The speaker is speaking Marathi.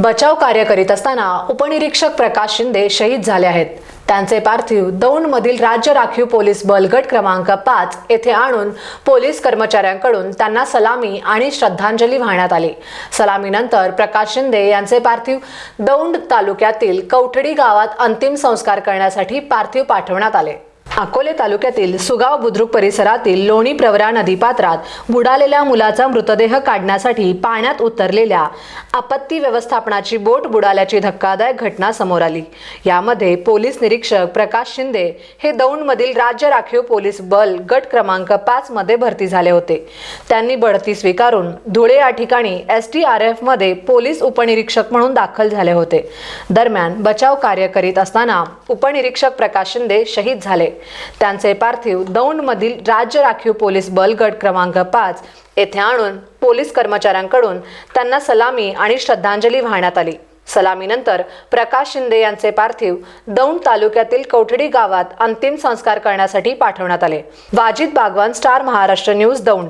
बचाव कार्य करीत असताना उपनिरीक्षक प्रकाश शिंदे शहीद झाले आहेत. त्यांचे पार्थिव दौंडमधील राज्य राखीव पोलीस बल गट क्रमांक पाच येथे आणून पोलीस कर्मचाऱ्यांकडून त्यांना सलामी आणि श्रद्धांजली वाहण्यात आली. सलामीनंतर प्रकाश शिंदे यांचे पार्थिव दौंड तालुक्यातील कवठडी गावात अंतिम संस्कार करण्यासाठी पार्थिव पाठवण्यात आले. अकोले तालुक्यातील सुगाव बुद्रुक परिसरातील लोणी प्रवरा नदीपात्रात बुडालेल्या मुलाचा मृतदेह काढण्यासाठी पाण्यात उतरलेल्या आपत्ती व्यवस्थापनाची बोट बुडाल्याची धक्कादायक घटना समोर आली. यामध्ये पोलीस निरीक्षक प्रकाश शिंदे हे दौंडमधील राज्य राखीव पोलीस बल गट क्रमांक पाच मध्ये भरती झाले होते. त्यांनी बढती स्वीकारून धुळे या ठिकाणी एस टी आर एफमध्ये पोलीस उपनिरीक्षक म्हणून दाखल झाले होते. दरम्यान बचाव कार्य करीत असताना उपनिरीक्षक प्रकाश शिंदे शहीद झाले. त्यांचे पार्थिव दौंडमधील राज्य राखीव पोलीस बल गट क्रमांक पाच येथे आणून पोलीस कर्मचाऱ्यांकडून त्यांना सलामी आणि श्रद्धांजली वाहण्यात आली. सलामीनंतर प्रकाश शिंदे यांचे पार्थिव दौंड तालुक्यातील कवठडी गावात अंतिम संस्कार करण्यासाठी पाठवण्यात आले. Wajid Bagwan star Maharashtra news Daund.